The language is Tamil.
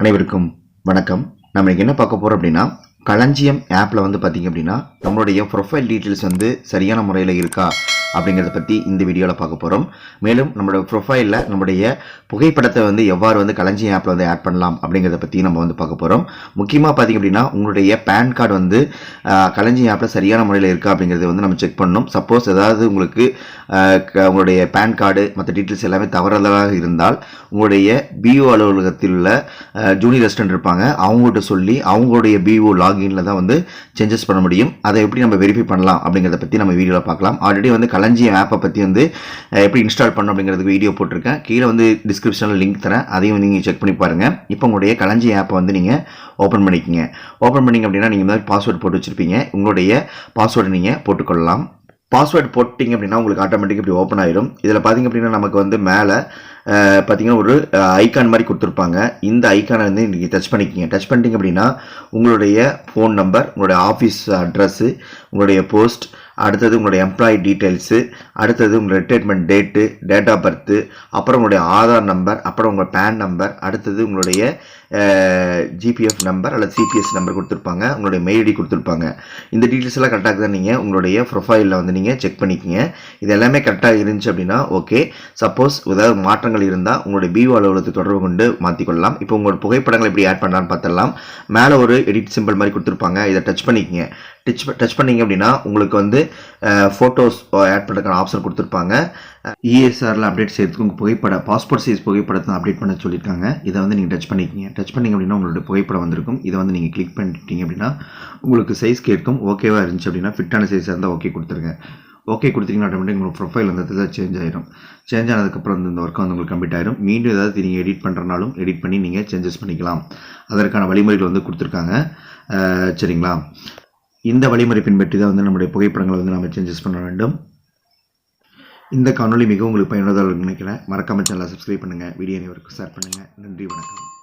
அனைவருக்கும் வணக்கம். நம்ம என்ன பார்க்க போகிறோம் அப்படின்னா களஞ்சியம் ஆப்பில் வந்து பார்த்தீங்க அப்படின்னா நம்மளுடைய ப்ரொஃபைல் டீட்டெயில்ஸ் வந்து சரியான முறையில் இருக்கா? அப்படிங்கிறத பற்றி இந்த வீடியோவில் பார்க்க போகிறோம் மேலும் நம்மளோட ப்ரொஃபைலில் நம்முடைய புகைப்படத்தை வந்து எவ்வாறு வந்து களஞ்சியம் ஆப்பில் வந்து ஆட் பண்ணலாம் அப்படிங்கிறத பற்றி நம்ம வந்து பார்க்க போகிறோம் முக்கியமாக பார்த்தீங்க அப்படின்னா உங்களுடைய பேன் கார்டு வந்து ஆஹ், களஞ்சியம் ஆப்பில் சரியான முறையில் இருக்கா அப்படிங்கிறத வந்து நம்ம செக் பண்ணணும். சப்போஸ் ஏதாவது உங்களுக்கு க- உங்களுடைய பேன் கார்டு மற்ற டீட்டெயில்ஸ் எல்லாமே தவறுதலாக இருந்தால் உங்களுடைய பிஓ அலுவலகத்தில் உள்ள ஜூனியர் ரெஸ்டன்ட் இருப்பாங்க. அவங்ககிட்ட சொல்லி அவங்களுடைய பிஓ லாகின்ல தான் வந்து சேஞ்சஸ் பண்ண முடியும். அதை எப்படி நம்ம வெரிஃபை பண்ணலாம் அப்படிங்கிறத பற்றி நம்ம வீடியோவில் பார்க்கலாம். ஆல்ரெடி வந்து களஞ்சியம் ஆப்பை பற்றி வந்து எப்படி இன்ஸ்டால் பண்ணணும் அப்படிங்கிறதுக்கு வீடியோ போட்டிருக்கேன். கீழே வந்து டிஸ்கிரிப்ஷனில் லிங்க் தரேன். அதையும் நீங்கள் செக் பண்ணி பாருங்கள் இப்போ உங்களுடைய களஞ்சியம் ஆப்பை வந்து நீங்கள் ஓப்பன் பண்ணிக்கங்க. ஓப்பன் பண்ணிங்க அப்படின்னா நீங்கள் மாதிரி பாஸ்வேர்டு போட்டு வச்சுருப்பீங்க. உங்களுடைய பாஸ்வேர்டு நீங்கள் போட்டுக்கொள்ளலாம். பாஸ்வேர்டு போட்டிங்க அப்படின்னா உங்களுக்கு ஆட்டோமேட்டிக் இப்படி ஓப்பன் ஆயிரும். இதில் பார்த்தீங்க அப்படின்னா நமக்கு வந்து மேலே பார்த்தீங்கன்னா ஒரு ஐக்கான் மாதிரி கொடுத்துருப்பாங்க. இந்த ஐக்கானை வந்து நீங்கள் டச் பண்ணிக்கிங்க. டச் பண்ணிட்டீங்க அப்படின்னா உங்களுடைய ஃபோன் நம்பர் உங்களுடைய ஆஃபீஸ் அட்ரஸ்ஸு உங்களுடைய போஸ்ட் அடுத்தது உங்களுடைய எம்ப்ளாயி டீட்டெயில்ஸு அடுத்தது உங்கள் retirement date date of birth அப்புறம் உங்களுடைய ஆதார் நம்பர் அப்புறம் உங்கள் பேன் நம்பர் அடுத்தது உங்களுடைய ஜிபிஎஃப் நம்பர் அல்லது சிபிஎஸ் நம்பர் கொடுத்துருப்பாங்க. உங்களுடைய மெயில் ஐடி கொடுத்துருப்பாங்க. இந்த டீட்டெயில்ஸ் எல்லாம் கரெக்டாக தான் நீங்கள் உங்களுடைய ப்ரொஃபைலில் வந்து நீங்கள் செக் பண்ணிக்கிங்க. இது எல்லாமே கரெக்டாக இருந்துச்சு அப்படின்னா ஓகே சப்போஸ் ஏதாவது மாற்றங்கள் இருந்தால் உங்களுடைய பிஓ அலுவலகத்தை தொடர்பு கொண்டு மாற்றிக்கொள்ளலாம் இப்போ உங்களோட புகைப்படங்கள் எப்படி ஆட் பண்ணலான்னு பார்த்தலாம் மேலே ஒரு எடிட் சிம்பிள் மாதிரி கொடுத்துருப்பாங்க. இதை டச் பண்ணிக்கங்க. டச் டச் பண்ணீங்க அப்படின்னா உங்களுக்கு வந்து ஃபோட்டோஸ் ஆட் பண்ணுறதுக்கான ஆப்ஷன் கொடுத்துருப்பாங்க. இஎஸ்ஆரில் அப்டேட் செய்யறதுக்கு உங்கள் புகைப்பட பாஸ்போர்ட் சைஸ் புகைப்படத்தை அப்டேட் பண்ண சொல்லியிருக்காங்க. இதை வந்து நீங்கள் டச் பண்ணிக்கிங்க. டச் பண்ணிங்க அப்படின்னா உங்களோட புகைப்படம் வந்திருக்கும். இதை வந்து நீங்கள் கிளிக் பண்ணிட்டீங்க அப்படின்னா உங்களுக்கு சைஸ் கேட்கும். ஓகேவாக இருந்துச்சு அப்படின்னா ஃபிட்டான சைஸாக இருந்தால் ஓகே கொடுத்துருங்க. ஓகே கொடுத்தீங்கன்னா ஆட்டோமேட்டிக் உங்களுக்கு ப்ரொஃபைல் அந்த சேஞ்ச் ஆயிரும். சேஞ்ச் ஆனதுக்கப்புறம் வந்து இந்த ஒர்க் வந்து உங்களுக்கு கம்ப்ளீட் ஆயிரும். மீண்டும் ஏதாவது நீங்கள் எடிட் பண்ணுறனாலும் எடிட் பண்ணி நீங்கள் சேஞ்சஸ் பண்ணிக்கலாம். அதற்கான வழிமுறைகள் வந்து கொடுத்துருக்காங்க. சரிங்களா? இந்த வழிமுறை பின்பற்றி தான் வந்து நம்முடைய புகைப்படங்களை வந்து நம்ம சேஞ்சஸ் பண்ண வேண்டும். இந்த காணொளி மிகவும் உங்களுக்கு பயனுள்ளதாக நினைக்கிறேன். மறக்காமல் சேனலை சப்ஸ்கிரைப் பண்ணுங்கள் வீடியோ அனைவருக்கும் ஷேர் பண்ணுங்கள் நன்றி வணக்கம்.